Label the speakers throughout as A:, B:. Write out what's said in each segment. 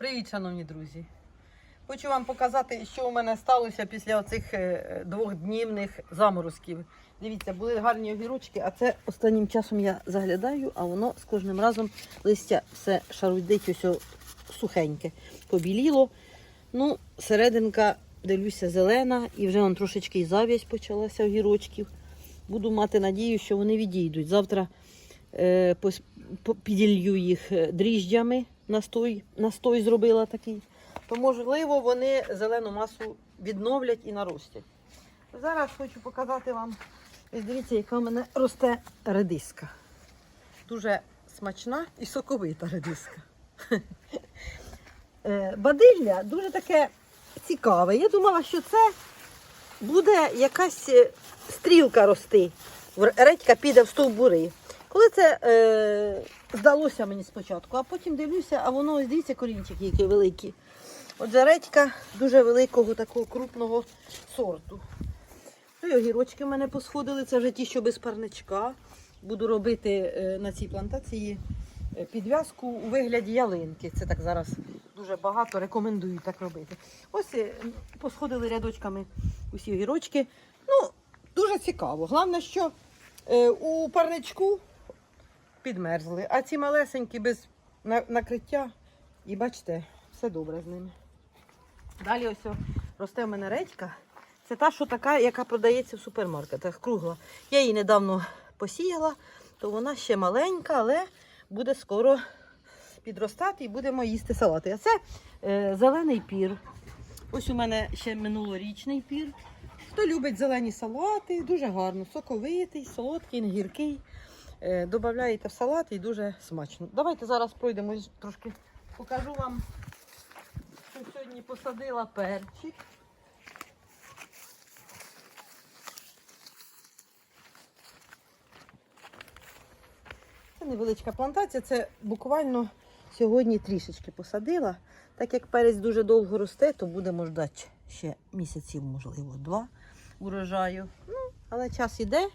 A: Привіт, шановні друзі! Хочу вам показати, що у мене сталося після оцих е, двохднівних заморозків. Дивіться, були гарні огірочки, а це останнім часом я заглядаю, а воно з кожним разом листя все шарудить, ось сухеньке. Побіліло. Ну, серединка, дивлюся, зелена, і вже он трошечки і зав'язь почалася огірочків. Буду мати надію, що вони відійдуть. Завтра е, піділью їх е, дріжджами, настой, настой зробила такий. То можливо вони зелену масу відновлять і наростять. Зараз хочу показати вам, дивіться, яка в мене росте редиска. Дуже смачна і соковита редиска. Е, Бадилля дуже таке цікаве. Я думала, що це буде якась е, стрілка рости. Редька піде в стовбури. Коли це е, здалося мені спочатку, а потім дивлюся, а воно ось дивіться корінчики, які великі. Отже, редька дуже великого такого крупного сорту. Ну і огірочки в мене посходили, це вже ті, що без парничка. Буду робити е, на цій плантації е, підв'язку у вигляді ялинки. Це так зараз дуже багато рекомендую так робити. Ось е, посходили рядочками усі огірочки. Ну, дуже цікаво. Головне, що у парничку підмерзли, а ці малесенькі без накриття. І бачите, все добре з ними. Далі ось росте в мене редька. Це та, що така, яка продається в супермаркетах, кругла. Я її недавно посіяла, то вона ще маленька, але буде скоро підростати і будемо їсти салати. А це е, зелений пір. Ось у мене ще минулорічний пір. Хто любить зелені салати, дуже гарно, соковитий, солодкий, не гіркий. Е, Додаєте в салат і дуже смачно. Давайте зараз пройдемо трошки покажу вам, що сьогодні посадила перчик. Це невеличка плантація, це буквально сьогодні трішечки посадила. Так як перець дуже довго росте, то будемо ждати ще місяців, можливо, два урожаю. Ну, але час іде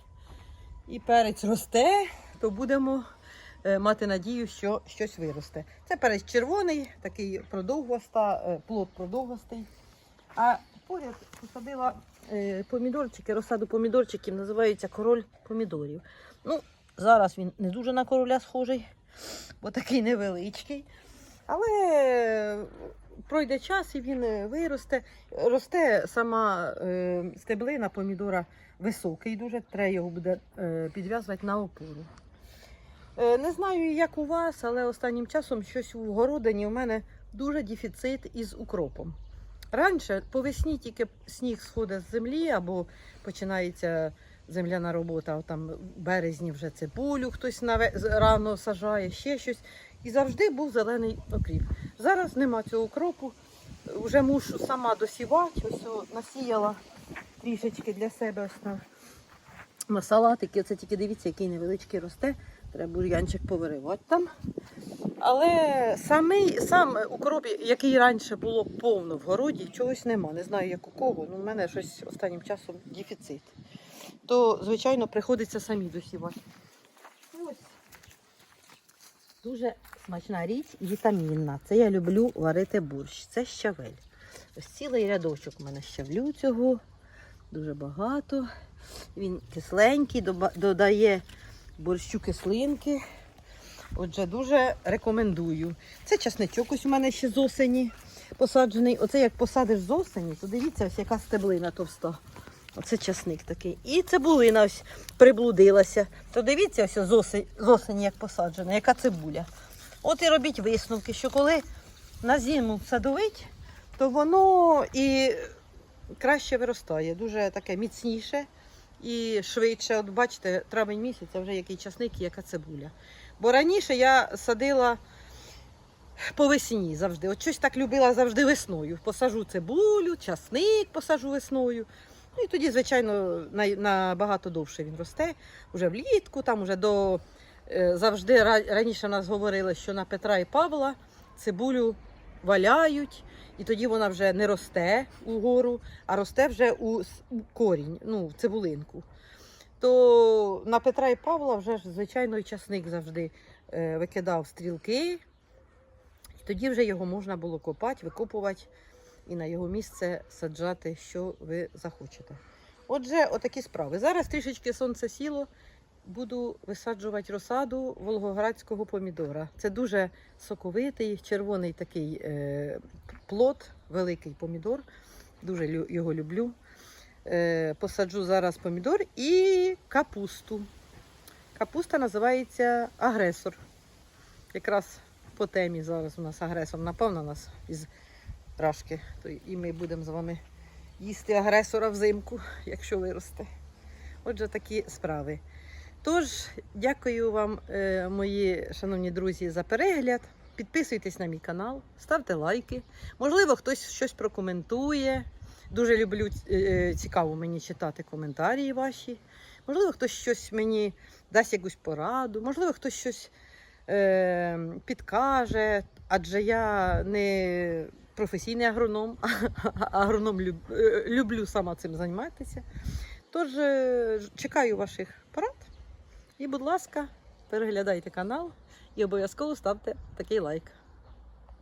A: і перець росте, то будемо е, мати надію, що щось виросте. Це перець червоний, такий продовгоста, е, плод продовгостий. А поряд посадила е, помідорчики, розсаду помідорчиків, називаються король помідорів. Ну, зараз він не дуже на короля схожий, бо такий невеличкий. Але пройде час і він виросте. Росте сама стеблина помідора високий, дуже треба його буде е, підв'язувати на опору. Е, не знаю, як у вас, але останнім часом щось у городині у мене дуже дефіцит із укропом. Раніше по весні тільки сніг сходить з землі або починається земляна робота, а там в березні вже цибулю хтось рано сажає, ще щось. І завжди був зелений окріп. Зараз нема цього укропу. Вже мушу сама досівати. Ось насіяла трішечки для себе ось на, на салатики. Оце тільки дивіться, який невеличкий росте. Треба бур'янчик повиривати там. Але самий, сам укроп, який раніше було повно в городі, чогось нема. Не знаю, як у кого. Ну, в мене щось останнім часом дефіцит. То, звичайно, приходиться самі досівати. Ось. Дуже смачна річ вітамінна. Це я люблю варити борщ. Це щавель. Ось цілий рядочок у мене щавлю цього. Дуже багато. Він кисленький, додає борщу кислинки. Отже, дуже рекомендую. Це часничок ось у мене ще з осені посаджений. Оце як посадиш з осені, то дивіться, ось яка стеблина товста. Оце часник такий. І цибулина ось приблудилася. То дивіться, ось з осені, з осені як посаджена, яка цибуля. От і робіть висновки, що коли на зиму садовить, то воно і краще виростає. Дуже таке міцніше і швидше. От бачите, травень місяць, а вже який часник і яка цибуля. Бо раніше я садила по весні завжди. От щось так любила завжди весною. Посажу цибулю, часник посажу весною. Ну і тоді, звичайно, набагато довше він росте. Уже влітку, там уже до е, завжди раніше нас говорили, що на Петра і Павла цибулю валяють, і тоді вона вже не росте угору, а росте вже у, корінь, ну, в цибулинку. То на Петра і Павла вже ж, звичайно, і часник завжди е, викидав стрілки. Тоді вже його можна було копати, викопувати і на його місце саджати, що ви захочете. Отже, отакі справи. Зараз трішечки сонце сіло. Буду висаджувати розсаду волгоградського помідора. Це дуже соковитий, червоний такий е, плод, великий помідор. Дуже його люблю. Е, посаджу зараз помідор і капусту. Капуста називається агресор. Якраз по темі зараз у нас агресор напав на нас із рашки. То і ми будемо з вами їсти агресора взимку, якщо виросте. Отже, такі справи. Тож, дякую вам, е, мої шановні друзі, за перегляд. Підписуйтесь на мій канал, ставте лайки. Можливо, хтось щось прокоментує. Дуже люблю е, цікаво мені читати коментарі ваші. Можливо, хтось щось мені дасть якусь пораду, можливо, хтось щось е, підкаже, адже я не професійний агроном, а агроном люб, е, люблю сама цим займатися. Тож е, чекаю ваших порад. І, будь ласка, переглядайте канал і обов'язково ставте такий лайк.